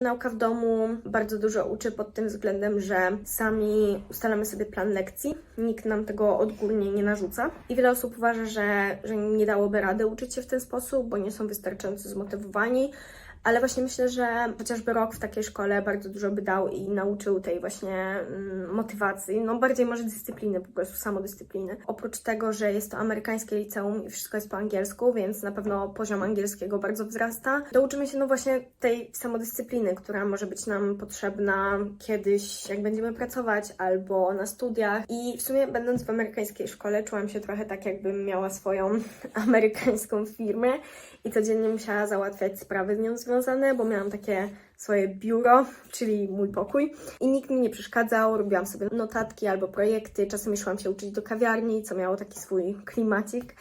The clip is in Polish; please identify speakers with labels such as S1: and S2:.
S1: Nauka w domu bardzo dużo uczy pod tym względem, że sami ustalamy sobie plan lekcji, nikt nam tego odgórnie nie narzuca. I wiele osób uważa, że, że nie dałoby rady uczyć się w ten sposób, bo nie są wystarczająco zmotywowani. Ale właśnie myślę, że chociażby rok w takiej szkole bardzo dużo by dał i nauczył tej właśnie mm, motywacji, no bardziej może dyscypliny, po prostu samodyscypliny. Oprócz tego, że jest to amerykańskie liceum i wszystko jest po angielsku, więc na pewno poziom angielskiego bardzo wzrasta, to uczymy się no właśnie tej samodyscypliny, która może być nam potrzebna kiedyś, jak będziemy pracować albo na studiach. I w sumie będąc w amerykańskiej szkole czułam się trochę tak, jakbym miała swoją amerykańską firmę i codziennie musiała załatwiać sprawy z nią związane, bo miałam takie swoje biuro, czyli mój pokój. I nikt mi nie przeszkadzał, robiłam sobie notatki albo projekty, czasem szłam się uczyć do kawiarni, co miało taki swój klimacik,